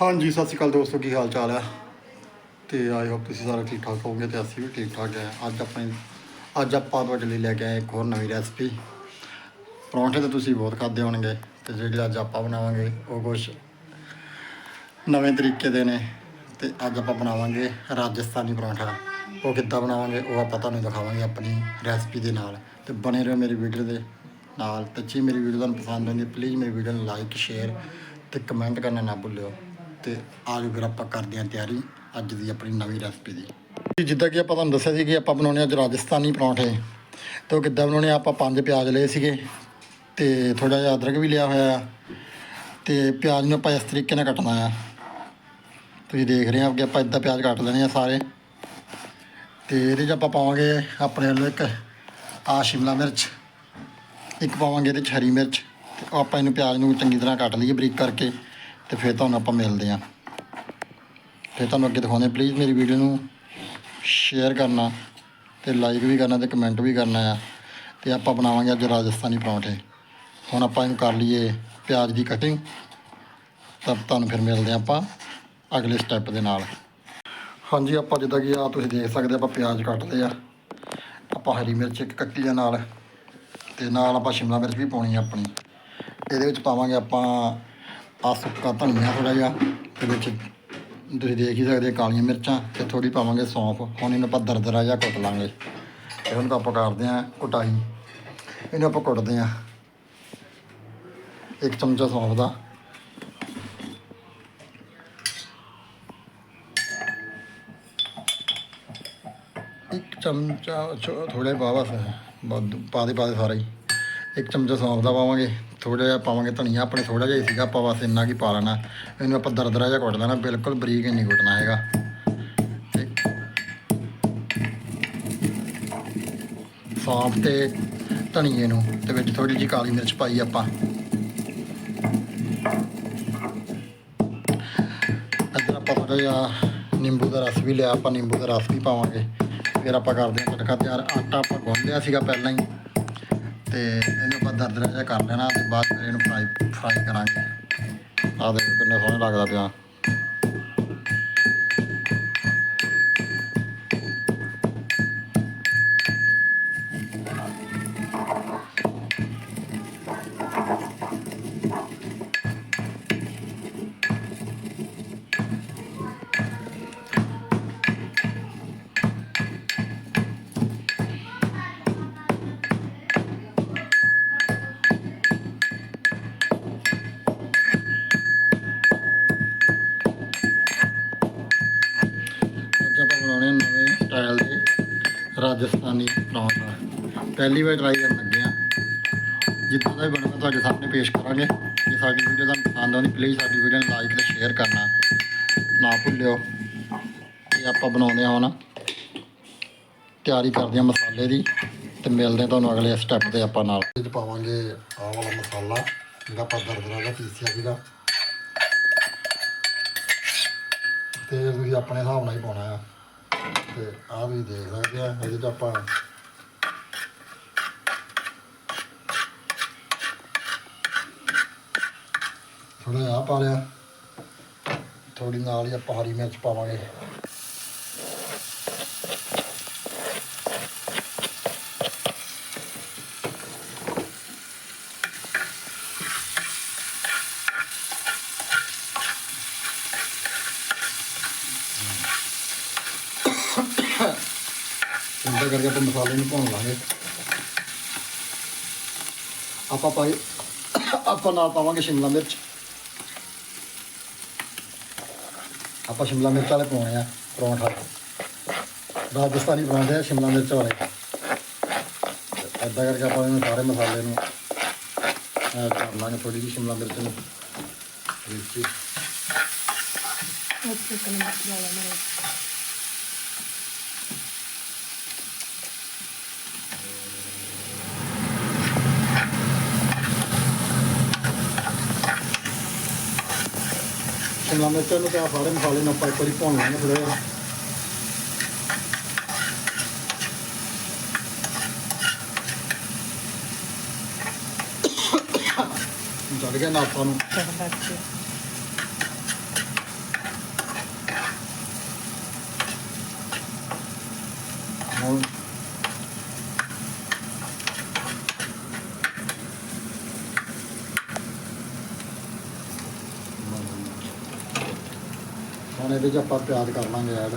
ਹਾਂਜੀ, ਸਤਿ ਸ਼੍ਰੀ ਅਕਾਲ ਦੋਸਤੋ, ਕੀ ਹਾਲ ਚਾਲ ਹੈ? ਤੇ ਆਈ ਹੋਪ ਤੁਸੀਂ ਸਾਰੇ ਠੀਕ ਠਾਕ ਹੋਵੋਗੇ ਤੇ ਅਸੀਂ ਵੀ ਠੀਕ ਠਾਕ ਹੈ। ਅੱਜ ਆਪਣੇ ਅੱਜ ਆਪਾਂ ਤੁਹਾਡੇ ਲਈ ਲੈ ਕੇ ਆਏ ਇੱਕ ਹੋਰ ਨਵੀਂ ਰੈਸਪੀ ਪਰੌਂਠੇ ਤਾਂ ਤੁਸੀਂ ਬਹੁਤ ਖਾਦੇ ਹੋਣਗੇ ਤੇ ਜਿਹੜੇ ਅੱਜ ਆਪਾਂ ਬਣਾਵਾਂਗੇ, ਉਹ ਕੁਛ ਨਵੇਂ ਤਰੀਕੇ ਦੇ ਨੇ। ਤੇ ਅੱਜ ਆਪਾਂ ਬਣਾਵਾਂਗੇ ਰਾਜਸਥਾਨੀ ਪਰੌਂਠਾ। ਉਹ ਕਿੱਦਾਂ ਬਣਾਵਾਂਗੇ, ਉਹ ਆਪਾਂ ਤੁਹਾਨੂੰ ਦਿਖਾਵਾਂਗੇ ਆਪਣੀ ਰੈਸਪੀ ਦੇ ਨਾਲ। ਤੇ ਬਣੇ ਰਹੋ ਮੇਰੀ ਵੀਡੀਓ ਦੇ ਨਾਲ। ਤੇ ਜੇ ਮੇਰੀ ਵੀਡੀਓ ਤੁਹਾਨੂੰ ਪਸੰਦ ਆਉਂਦੀ ਪਲੀਜ਼ ਮੇਰੀ ਵੀਡੀਓ ਨੂੰ ਲਾਈਕ ਸ਼ੇਅਰ ਤੇ ਕਮੈਂਟ ਕਰਨਾ ਨਾ ਭੁੱਲਿਓ। ਤੇ ਆਜੋ ਫਿਰ ਆਪਾਂ ਕਰਦੇ ਹਾਂ ਤਿਆਰੀ ਅੱਜ ਦੀ ਆਪਣੀ ਨਵੀਂ ਰੈਸਪੀ ਦੀ। ਜੀ, ਜਿੱਦਾਂ ਕਿ ਆਪਾਂ ਤੁਹਾਨੂੰ ਦੱਸਿਆ ਸੀ ਕਿ ਆਪਾਂ ਬਣਾਉਣੇ ਅੱਜ ਰਾਜਸਥਾਨੀ ਪਰੌਂਠੇ ਤੇ ਉਹ ਕਿੱਦਾਂ ਬਣਾਉਣੇ ਆ ਆਪਾਂ ਪੰਜ ਪਿਆਜ਼ ਲਏ ਸੀਗੇ ਤੇ ਥੋੜਾ ਜਿਹਾ ਅਦਰਕ ਵੀ ਲਿਆ ਹੋਇਆ ਆ ਤੇ ਪਿਆਜ਼ ਨੂੰ ਆਪਾਂ ਇਸ ਤਰੀਕੇ ਨਾਲ ਕੱਟਣਾ ਆ। ਤੁਸੀਂ ਦੇਖ ਰਹੇ ਹੋ ਕਿ ਆਪਾਂ ਇਦਾਂ ਪਿਆਜ਼ ਕੱਟ ਲੈਣੇ ਆ ਸਾਰੇ। ਤੇ ਇਹਦੇ 'ਚ ਆਪਾਂ ਪਾਵਾਂਗੇ ਆਪਣੇ ਵੱਲੋਂ ਇੱਕ ਆ ਸ਼ਿਮਲਾ ਮਿਰਚ ਇੱਕ ਪਾਵਾਂਗੇ ਇਹਦੇ 'ਚ ਹਰੀ ਮਿਰਚ ਤੇ ਉਹ ਆਪਾਂ ਇਹਨੂੰ ਪਿਆਜ਼ ਨੂੰ ਚੰਗੀ ਤਰ੍ਹਾਂ ਕੱਟ ਲਈਏ ਬਰੀਕ ਕਰਕੇ। ਤੇ ਫਿਰ ਤੁਹਾਨੂੰ ਆਪਾਂ ਮਿਲਦੇ ਹਾਂ। ਫਿਰ ਤੁਹਾਨੂੰ ਅੱਗੇ ਦਿਖਾਉਂਦੇ ਪਲੀਜ਼ ਮੇਰੀ ਵੀਡੀਓ ਨੂੰ ਸ਼ੇਅਰ ਕਰਨਾ ਤੇ ਲਾਈਕ ਵੀ ਕਰਨਾ ਤੇ ਕਮੈਂਟ ਵੀ ਕਰਨਾ ਆ। ਤੇ ਆਪਾਂ ਬਣਾਵਾਂਗੇ ਅੱਜ ਰਾਜਸਥਾਨੀ ਪਰੌਂਠੇ। ਹੁਣ ਆਪਾਂ ਇਹਨੂੰ ਕਰ ਲਈਏ ਪਿਆਜ਼ ਦੀ ਕਟਿੰਗ ਤਾਂ ਤੁਹਾਨੂੰ ਫਿਰ ਮਿਲਦੇ ਹਾਂ ਆਪਾਂ ਅਗਲੇ ਸਟੈਪ ਦੇ ਨਾਲ। ਹਾਂਜੀ, ਆਪਾਂ ਜਿੱਦਾਂ ਕਿ ਆ ਤੁਸੀਂ ਦੇਖ ਸਕਦੇ ਆਪਾਂ ਪਿਆਜ਼ ਕੱਟਦੇ ਆ। ਆਪਾਂ ਹਰੀ ਮਿਰਚ ਇੱਕ ਕੱਟੀ ਆ ਨਾਲ। ਤੇ ਨਾਲ ਆਪਾਂ ਸ਼ਿਮਲਾ ਮਿਰਚ ਵੀ ਪਾਉਣੀ ਆ ਆਪਣੀ। ਇਹਦੇ ਵਿੱਚ ਪਾਵਾਂਗੇ ਆਪਾਂ ਆ ਸੁੱਕਾ ਧਨੀਆ ਥੋੜਾ ਜਿਹਾ ਤੇ ਵਿੱਚ ਤੁਸੀਂ ਦੇਖ ਹੀ ਸਕਦੇ ਕਾਲੀਆਂ ਮਿਰਚਾਂ ਤੇ ਥੋੜੀ ਪਾਵਾਂਗੇ ਸੌਂਫ। ਹੁਣ ਇਹਨੂੰ ਆਪਾਂ ਦਰਦਰਾ ਜਿਹਾ ਕੁੱਟ ਲਾਂਗੇ। ਤੇ ਹੁਣ ਆਪਾਂ ਕਰਦੇ ਆਂ ਕੁਟਾਈ। ਇਹਨੂੰ ਆਪਾਂ ਕੁੱਟਦੇ ਆਂ ਇੱਕ ਚਮਚਾ ਸੌਂਫ ਦਾ। ਇੱਕ ਚਮਚਾ ਥੋੜਾ ਬਾਵਾ ਸਾ ਪਾ ਦੇ ਪਾ ਦੇ ਸਾਰੇ। ਇੱਕ ਚਮਚਾ ਸੌਂਫ ਦਾ ਪਾਵਾਂਗੇ। ਥੋੜਾ ਜਿਹਾ ਪਾਵਾਂਗੇ ਧਨੀਆ, ਆਪਣੇ ਥੋੜਾ ਜਿਹਾ ਹੀ ਸੀਗਾ, ਆਪਾਂ ਬਸ ਇੰਨਾ ਕੀ ਪਾ ਲੈਣਾ। ਇਹਨੂੰ ਆਪਾਂ ਦਰਦਰਾ ਜਿਹਾ ਕੁੱਟ ਲੈਣਾ, ਬਿਲਕੁਲ ਬਰੀਕ ਨਹੀਂ ਕੁੱਟਣਾ ਹੈਗਾ। ਤੇ ਸੌਂਫ ਤੇ ਧਨੀਏ ਨੂੰ, ਤੇ ਵਿੱਚ ਥੋੜੀ ਜਿਹੀ ਕਾਲੀ ਮਿਰਚ ਪਾਈ ਆਪਾਂ। ਇੱਧਰ ਆਪਾਂ ਥੋੜਾ ਜਿਹਾ ਨਿੰਬੂ ਦਾ ਰਸ ਵੀ ਲਿਆ, ਆਪਾਂ ਨਿੰਬੂ ਦਾ ਰਸ ਵੀ ਪਾਵਾਂਗੇ। ਫਿਰ ਆਪਾਂ ਕਰਦੇ ਹਾਂ ਤੜਕਾ ਤਿਆਰ। ਆਟਾ ਆਪਾਂ ਗੁੰਨ ਲਿਆ ਸੀਗਾ ਪਹਿਲਾਂ ਹੀ। ਤੇ ਇਹਨੂੰ ਆਪਾਂ ਦਰਦਰਾ ਜਿਹਾ ਕਰ ਲੈਣਾ ਤੇ ਬਾਅਦ ਫਿਰ ਇਹਨੂੰ ਫਰਾਈ ਫਰਾਈ ਕਰਾਂਗੇ। ਆਹ ਦੇਖੋ ਕਿੰਨਾ ਸੋਹਣਾ ਲੱਗਦਾ ਪਿਆ। ਰਾਜਸਥਾਨੀ ਪਰੌਂਠਾ ਪਹਿਲੀ ਵਾਰ ਟਰਾਈ ਕਰਨ ਲੱਗੇ ਆ। ਜਿੱਦਾਂ ਦਾ ਵੀ ਬਣੂਗਾ ਤੁਹਾਡੇ ਸਾਹਮਣੇ ਪੇਸ਼ ਕਰਾਂਗੇ। ਜੇ ਸਾਡੀ ਵੀਡੀਓ ਤੁਹਾਨੂੰ ਪਸੰਦ ਆਉਂਦੀ ਪਲੀਜ਼ ਸਾਡੀ ਵੀਡੀਓ ਨੂੰ ਲਾਈਕ ਤੇ ਸ਼ੇਅਰ ਕਰਨਾ। ਨਾ ਭੁੱਲਿਓ। ਤੇ ਆਪਾਂ ਬਣਾਉਂਦੇ ਹਾਂ ਹੁਣ। ਤਿਆਰੀ ਕਰਦੇ ਹਾਂ ਮਸਾਲੇ ਦੀ ਤੇ ਮਿਲਦੇ ਹਾਂ ਤੁਹਾਨੂੰ ਅਗਲੇ ਸਟੈਪ ਤੇ ਆਪਾਂ ਨਾਲ। ਇਹ ਪਾਵਾਂਗੇ ਆਹ ਵਾਲਾ ਮਸਾਲਾ, ਜਿਹੜਾ ਆਪਾਂ ਦਰਦਰਾ ਦਾ ਪੀਸਿਆ ਸੀਗਾ। ਤੇ ਤੁਸੀਂ ਆਪਣੇ ਹਿਸਾਬ ਨਾਲ ਹੀ ਪਾਉਣਾ ਆ। ਤੇ ਆਹ ਵੀ ਦੇਖ ਸਕਦੇ ਆ ਇਹਦੇ 'ਚ ਆਪਾਂ ਥੋੜਾ ਜਿਹਾ ਆਹ ਪਾ ਲਿਆ। ਥੋੜੀ ਨਾਲ ਹੀ ਆਪਾਂ ਹਰੀ ਮਿਰਚ ਪਾਵਾਂਗੇ। ਇੰਦਾ ਮਸਾਲੇ ਨੂੰ ਭੁੰਨ ਲਾਂਗੇ। ਆਪਾਂ ਪਾਈ ਆਪਾਂ ਨਾਲ ਪਾਵਾਂਗੇ ਸ਼ਿਮਲਾ ਮਿਰਚ। ਆਪਾਂ ਸ਼ਿਮਲਾ ਮਿਰਚ ਵਾਲੇ ਪਾਉਣੇ ਆ, ਪਰੌਂਠਾ। ਰਾਜਸਥਾਨੀ ਪਰੌਂਠੇ ਆ, ਸ਼ਿਮਲਾ ਮਿਰਚ ਵਾਲੇ। ਇੱਦਾਂ ਕਰਕੇ ਆਪਾਂ ਇਹਨੂੰ ਸਾਰੇ ਮਸਾਲੇ ਨੂੰ ਐਡ ਕਰ ਲਾਂਗੇ ਥੋੜੀ ਜਿਹੀ ਸ਼ਿਮਲਾ ਮਿਰਚ ਨੂੰ। ਵਿੱਚ ਹੀ। ਕਲਮ ਵਾਲਾ ਮੇਰੇ। ਸ਼ਿਮਲਾ ਮਿਰਚਾਂ ਨੂੰ ਤੇ ਆਹ ਸਾਰੇ ਮਸਾਲੇ ਨੂੰ ਆਪਾਂ ਇੱਕ ਵਾਰੀ ਭੁੰਨ ਲਾਂਗੇ ਥੋੜਾ ਜਿਹਾ। ਜੜ ਗਿਆ ਨਾ ਆਪਾਂ ਨੂੰ। ਹੁਣ ਇਹਦੇ 'ਚ ਆਪਾਂ ਪਿਆਜ਼ ਕਰ ਲਾਂਗੇ ਐਡ।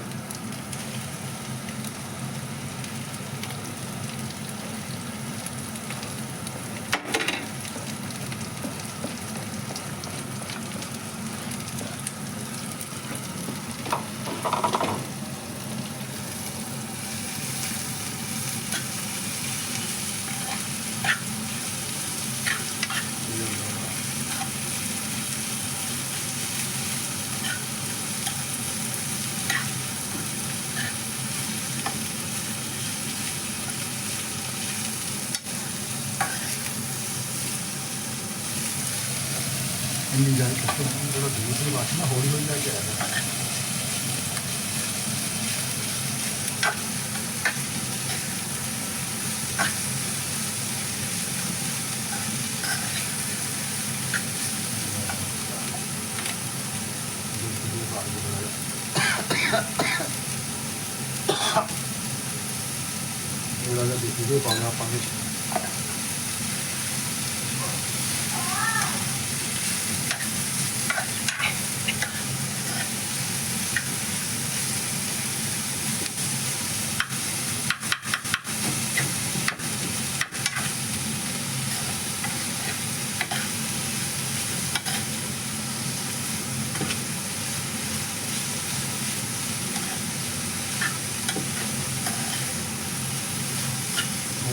ਇੰਨੀ ਜਾਨ ਕਿੱਥੇ ਜਿਹੜਾ ਦੂਧ ਦੀ ਵਾਸਨਾ ਹੌਲੀ ਹੌਲੀ ਲੈ ਕੇ ਆਇਆ ਥੋੜਾ ਜਿਹਾ ਦੇਸੀ ਘਿਓ ਪਾਉਣਾ ਆਪਾਂ ਵਿੱਚ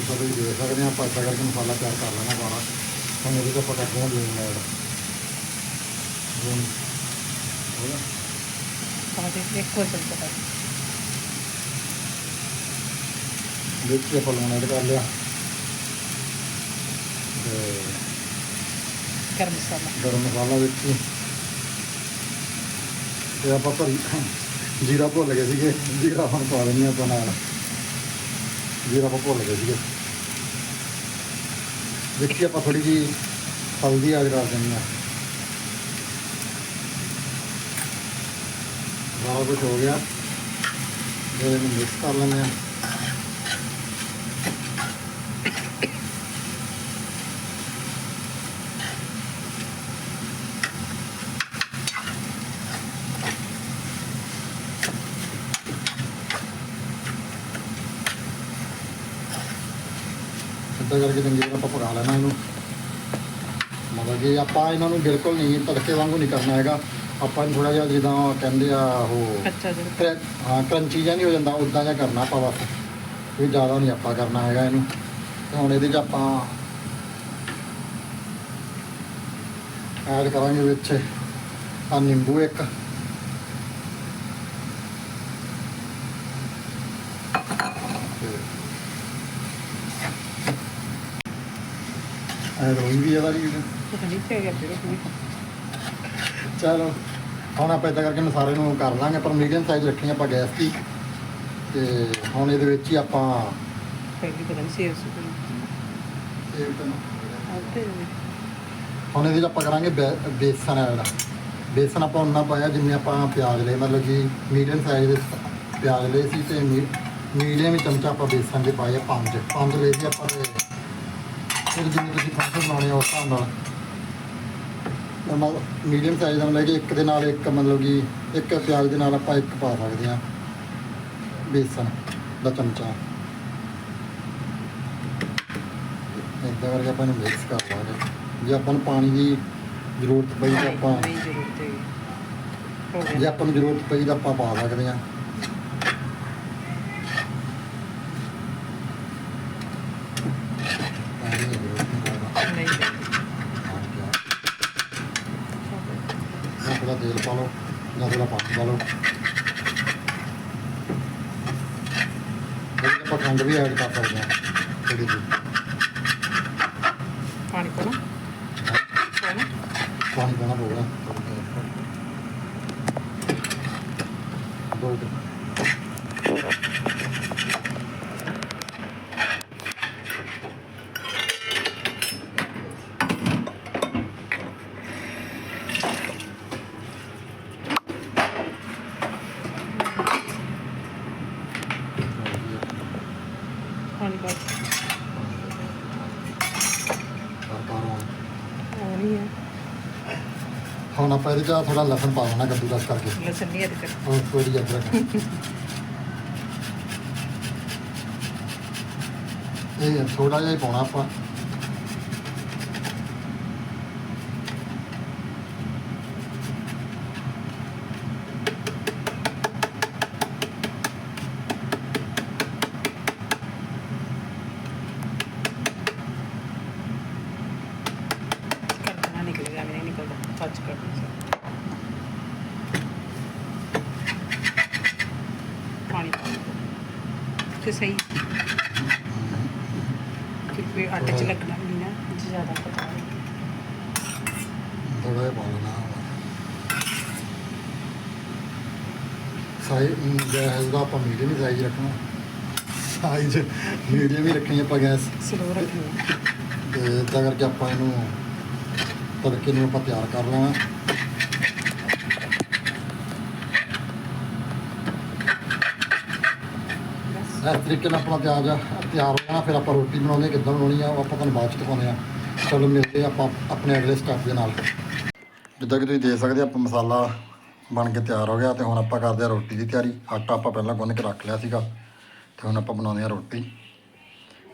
ਹੁਣ ਤਾਂ ਤੁਸੀਂ ਦੇਖ ਸਕਦੇ ਹਾਂ ਆਪਾਂ ਕਰਕੇ ਮਸਾਲਾ ਤਿਆਰ ਕਰ ਲੈਣਾ ਸਾਰਾ ਹੁਣ ਇਹਦੇ 'ਚ ਆਪਾਂ ਕਰਦੇ ਹਾਂ ਲੂਣ ਐਡ ਲੂਣ ਹੋ ਗਿਆ ਆਦੇ ਇੱਕ ਹੋਰ ਚਮਚਾ ਪਾ ਵਿੱਚ ਹੀ ਆਪਾਂ ਲੂਣ ਐਡ ਕਰ ਲਿਆ। ਤੇ ਗਰਮ ਮਸਾਲਾ। ਗਰਮ ਮਸਾਲਾ ਵਿੱਚ ਤੇ ਆਪਾਂ ਭਰੀ ਜੀਰਾ ਭੁੱਲ ਗਏ ਸੀਗੇ। ਜੀਰਾ ਹੁਣ ਪਾ ਦਿੰਦੇ ਆਪਾਂ ਨਾਲ। ਜੀਰਾ ਆਪਾਂ ਭੁੱਲ ਗਏ ਸੀਗੇ। ਵਿੱਚ ਹੀ ਆਪਾਂ ਥੋੜੀ ਜੀ ਹਲਦੀ ਐਡ ਕਰ ਦਿੰਦੇ ਹਾਂ। ਸਾਰਾ ਕੁਝ ਹੋ ਗਿਆ। ਫਿਰ ਇਹਨੂੰ ਮਿਕਸ ਕਰ ਲੈਂਦੇ ਹਾਂ। ਇੱਦਾਂ ਕਰਕੇ ਚੰਗੀ ਤਰ੍ਹਾਂ ਆਪਾਂ ਪਕਾ ਲੈਣਾ ਇਹਨੂੰ। ਮਤਲਬ ਕਿ ਆਪਾਂ ਇਹਨਾਂ ਨੂੰ ਬਿਲਕੁਲ ਨਹੀਂ ਤੜਕੇ ਵਾਂਗੂ ਨਹੀਂ ਕਰਨਾ ਹੈਗਾ। ਆਪਾਂ ਇਹਨੂੰ ਥੋੜਾ ਜਿਹਾ ਜਿੱਦਾਂ ਕਹਿੰਦੇ ਆ ਉਹ ਕਰੈ- ਹਾਂ ਕਰੰਚੀ ਜਿਹਾ ਨਹੀਂ ਹੋ ਜਾਂਦਾ ਉਦਾਂ ਜਿਹਾ ਕਰਨਾ ਆਪਾਂ ਬਸ। ਕੋਈ ਜ਼ਿਆਦਾ ਨਹੀਂ ਆਪਾਂ ਕਰਨਾ ਹੈਗਾ ਇਹਨੂੰ। ਤੇ ਹੁਣ ਇਹਦੇ 'ਚ ਆਪਾਂ ਐਡ ਕਰਾਂਗੇ ਵਿੱਚ ਆ ਨਿੰਬੂ ਇੱਕ। ਵੀ ਇਹਦਾ। ਚਲੋ ਹੁਣ ਆਪਾਂ ਇਦਾਂ ਕਰਕੇ ਮਸਾਲੇ ਨੂੰ ਕਰ ਲਾਂਗੇ ਪਰ ਮੀਡੀਅਮ ਸਾਈਜ਼ ਰੱਖਣੀ ਆਪਾਂ ਗੈਸ ਦੀ। ਤੇ ਹੁਣ ਇਹਦੇ ਵਿੱਚ ਹੀ ਆਪਾਂ ਪਹਿਲੀ ਨਹੀਂ। ਸੇਵ ਹੁਣ ਇਹਦੇ 'ਚ ਆਪਾਂ ਕਰਾਂਗੇ ਬੇ- ਬੇਸਣ ਐਡ। ਬੇਸਣ ਆਪਾਂ ਉਨਾ ਪਾਇਆ ਜਿੰਨੇ ਆਪਾਂ ਪਿਆਜ਼ ਲਏ ਮਤਲਬ ਕਿ ਮੀਡੀਅਮ ਸਾਈਜ਼ ਦੇ ਪਿਆਜ਼ ਲਏ ਸੀ ਤੇ ਮੀਡੀਅਮ ਚਮਚਾ ਆਪਾਂ ਬੇਸਣ ਦੇ ਪਾਏ ਆ ਪੰਜ। ਪੰਜ ਲਏ ਸੀ ਆਪਾਂ ਫਿਰ ਜਿੰਨੇ ਤੁਸੀਂ ਫੰਕਸ਼ਨ ਬਣਾਉਣੇ ਆ ਉਸ ਹਿਸਾਬ ਨਾਲ। ਮੀਡੀਅਮ ਸਾਈਜ਼ ਦਾ ਮਤਲਬ ਕਿ ਇੱਕ ਦੇ ਨਾਲ ਇੱਕ ਮਤਲਬ ਕਿ ਇੱਕ ਪਿਆਜ਼ ਦੇ ਨਾਲ ਆਪਾਂ ਇੱਕ ਪਾ ਸਕਦੇ ਹਾਂ। ਬੇਸਣ ਦਾ ਚਮਚਾ। ਇੱਦਾਂ ਕਰਕੇ ਆਪਾਂ ਇਹਨੂੰ ਮਿਕਸ ਕਰ ਲਾਂਗੇ। ਜੇ ਆਪਾਂ ਨੂੰ ਪਾਣੀ ਦੀ ਜ਼ਰੂਰਤ ਪਈ ਤਾਂ ਆਪਾਂ ਜੇ ਆਪਾਂ ਨੂੰ ਜ਼ਰੂਰਤ ਪਈ ਤਾਂ ਆਪਾਂ ਪਾ ਸਕਦੇ ਹਾਂ ਪਾਣੀ ਦੀ ਜ਼ਰੂਰਤ ਨਹੀਂ ਪੈਂਦਾ ਨਹੀਂ ਜਾਂ ਥੋੜਾ ਤੇਲ ਪਾ ਲਓ ਜਾਂ ਥੋੜਾ ਪਾਣੀ ਪਾ ਲਓ। ਇਹਦੇ ਆਪਾਂ ਖੰਡ ਵੀ ਐਡ ਕਰ ਸਕਦੇ ਹਾਂ ਥੋੜੀ ਜਿਹੀ ਪਾਣੀ ਪਾਣਾ ਪਾਣਾ ਪਾਣੀ ਪਾਣਾ ਪਊਗਾ। ਦੋ ਕੁ। ਸੋਹਣੀ ਹੈ ਹੁਣ ਆਪਾਂ ਇਹਦੇ 'ਚ ਥੋੜਾ ਲਸਣ ਪਾ ਦੇਣਾ ਕੱਦੂਕਸ ਕਰਕੇ। ਲਸਣ ਨਹੀਂ ਅਦਰਕ ਉਹ ਥੋੜੀ ਅਦਰਕ। ਇਹ ਥੋੜਾ ਜਿਹਾ ਹੀ ਪਾਉਣਾ ਆਪਾਂ। ਨਿਕਲੇਗਾ ਨਿਕਲਦਾ ਸੀ ਪਾਣੀ ਪਾ ਦਿਓ। ਤੇ ਸਹੀ। ਕਿ ਵੀ ਆਟੇ ਚ ਲੱਗਣਾ ਨਹੀਂ ਨਾ ਜ਼ਿਆਦਾ ਪਤਾ ਥੋੜਾ ਜਿਹਾ ਪਾ ਦੇਣਾ ਸਾਈ ਗੈਸ ਦਾ ਆਪਾਂ ਮੀਡੀਅਮ ਹੀ ਸਾਈਜ਼ ਰੱਖਣਾ। ਸਾਈਜ਼ ਮੀਡੀਅਮ ਹੀ ਰੱਖਣੀ ਆਪਾਂ ਗੈਸ। ਸਲੋ ਰੱਖਣੀ ਤੇ ਇਦਾਂ ਕਰਕੇ ਆਪਾਂ ਇਹਨੂੰ ਤੜਕੇ ਨੂੰ ਆਪਾਂ ਤਿਆਰ ਕਰ ਲੈਣਾ। ਇਸ ਤਰੀਕੇ ਨਾਲ ਆਪਣਾ ਪਿਆਜ਼ ਤਿਆਰ ਹੋ ਜਾਣਾ, ਫਿਰ ਆਪਾਂ ਰੋਟੀ ਬਣਾਉਂਦੇ ਕਿੱਦਾਂ ਬਣਾਉਣੀ ਆ, ਉਹ ਆਪਾਂ ਤੁਹਾਨੂੰ ਬਾਅਦ ਚ ਦਿਖਾਉਂਦੇ ਆ ਚਲੋ, ਮਿਲਦੇ ਆ ਆਪਾਂ ਆਪਣੇ ਅਗਲੇ ਸਟੈਪ ਦੇ ਨਾਲ। ਜਿੱਦਾਂ ਕਿ ਤੁਸੀਂ ਦੇਖ ਸਕਦੇ ਆਪਾਂ ਮਸਾਲਾ ਬਣ ਕੇ ਤਿਆਰ ਹੋ ਗਿਆ ਤੇ ਹੁਣ ਆਪਾਂ ਕਰਦੇ ਆ ਰੋਟੀ ਦੀ ਤਿਆਰੀ। ਆਟਾ ਆਪਾਂ ਪਹਿਲਾਂ ਗੁੰਨ ਕੇ ਰੱਖ ਲਿਆ ਸੀਗਾ ਤੇ ਹੁਣ ਆਪਾਂ ਬਣਾਉਂਦੇ ਆ ਰੋਟੀ।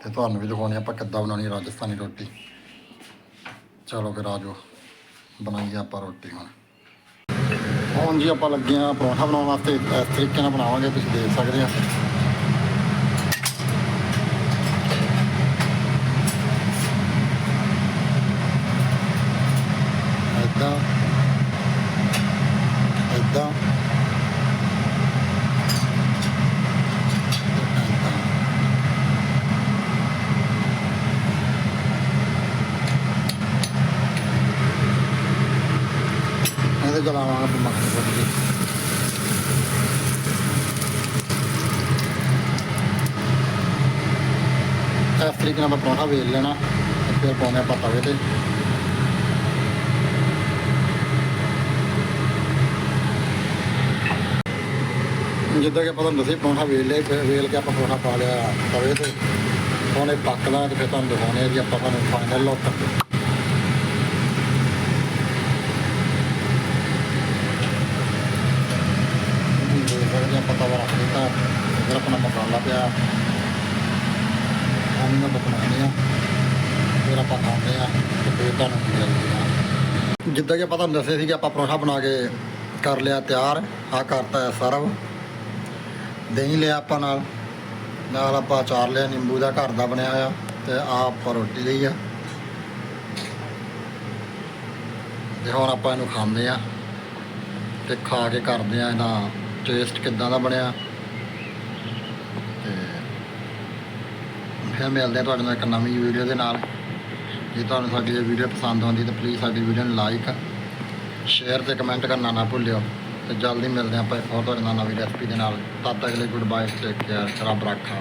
ਤੇ ਤੁਹਾਨੂੰ ਵੀ ਦਿਖਾਉਂਦੇ ਆ ਆਪਾਂ ਕਿੱਦਾਂ ਬਣਾਉਣੀ ਰਾਜਸਥਾਨੀ ਰੋਟੀ। ਚਲੋ, ਫਿਰ ਆਜੋ ਬਣਾਈਏ ਆਪਾਂ ਰੋਟੀ ਹੁਣ। ਹੁਣ ਜੀ ਆਪਾਂ ਲੱਗੇ ਆ ਪਰੌਂਠਾ ਬਣਾਉਣ ਵਾਸਤੇ। ਇਸ ਤਰੀਕੇ ਨਾਲ ਬਣਾਵਾਂਗੇ, ਤੁਸੀਂ ਦੇਖ ਸਕਦੇ ਆ ਏਦਾਂ ਏਦਾਂ। ਇਹਦੇ ਜਲਾਵਾਂਗਾ ਮੱਖਣ ਸਬਜ਼ੀ ਇਸ ਤਰੀਕੇ ਨਾਲ ਆਪਾਂ ਪਰੌਂਠਾ ਵੇਲ ਲੈਣਾ ਤੇ ਫਿਰ ਪਾਉਂਦੇ ਆਪਾਂ ਜਿੱਦਾਂ ਕਿ ਆਪਾਂ ਤੁਹਾਨੂੰ ਦੱਸਿਆ, ਪਰੌਂਠਾ ਵੇਲ ਲਿਆ, ਫਿਰ ਵੇਲ ਕੇ ਆਪਾਂ ਪਰੌਂਠਾ ਪਾ ਲਿਆ ਤਵੇ ਤੇ। ਹੁਣ ਇਹ ਪੱਕ ਲਾ ਤੇ ਫਿਰ ਤੁਹਾਨੂੰ ਦਿਖਾਉਂਦੇ ਆ ਜੀ, ਆਪਾਂ ਤੁਹਾਨੂੰ ਫਾਈਨਲ ਲੁੱਕ ਦੇਖ ਸਕਦੇ ਆਪਾਂ ਤਵਾ ਰੱਖ ਦਿੱਤਾ ਇਧਰ ਆਪਣਾ ਮਸਾਲਾ ਪਿਆ। ਆਮੀ ਨਾਲ ਬਣਾਉਂਦੇ ਆ ਫਿਰ ਆਪਾਂ ਖਾਂਦੇ ਆ ਤੇ ਫਿਰ ਤੁਹਾਨੂੰ ਮਿਲਦੇ ਜਿੱਦਾਂ ਕਿ ਪਤਾ ਤੁਹਾਨੂੰ ਦੱਸਿਆ ਸੀ ਕਿ ਆਪਾਂ ਪਰੌਂਠਾ ਬਣਾ ਕੇ ਕਰ ਲਿਆ ਤਿਆਰ। ਆ ਕਰਤਾ ਸਰਵ। ਦਹੀਂ ਲਿਆ ਆਪਾਂ ਨਾਲ। ਨਾਲ ਆਪਾਂ ਅਚਾਰ ਲਿਆ, ਨਿੰਬੂ ਦਾ ਘਰ ਦਾ ਬਣਿਆ ਹੋਇਆ ਤੇ ਆ ਆਪਾਂ ਰੋਟੀ ਲਈ ਆ। ਤੇ ਹੁਣ ਆਪਾਂ ਇਹਨੂੰ ਖਾਂਦੇ ਆ ਤੇ ਖਾ ਕੇ ਕਰਦੇ ਆ ਇਹਦਾ ਟੇਸਟ ਕਿੱਦਾਂ ਦਾ ਬਣਿਆ। ਤੇ ਫਿਰ ਮਿਲਦੇ ਆ ਤੁਹਾਡੇ ਨਾਲ ਇੱਕ ਨਵੀਂ ਵੀਡੀਓ ਦੇ ਨਾਲ। ਜੇ ਤੁਹਾਨੂੰ ਸਾਡੀ ਇਹ ਵੀਡੀਓ ਪਸੰਦ ਆਉਂਦੀ ਤਾਂ ਪਲੀਜ਼ ਸਾਡੀ ਵੀਡੀਓ ਨੂੰ ਲਾਈਕ ਸ਼ੇਅਰ ਤੇ ਕਮੈਂਟ ਕਰਨਾ ਨਾ ਭੁੱਲਿਓ। ਤੇ ਜਲਦੀ ਮਿਲਦੇ ਹਾਂ ਆਪਾਂ ਇੱਕ ਹੋਰ ਤੁਹਾਡੇ ਨਾਲ ਨਵੀਂ ਰੈਸਪੀ ਦੇ ਨਾਲ। ਤਦ ਤੱਕ ਲਈ ਗੁੱਡ ਬਾਏ ਟੇਕ ਕੇਅਰ ਰੱਬ ਰੱਖਾ।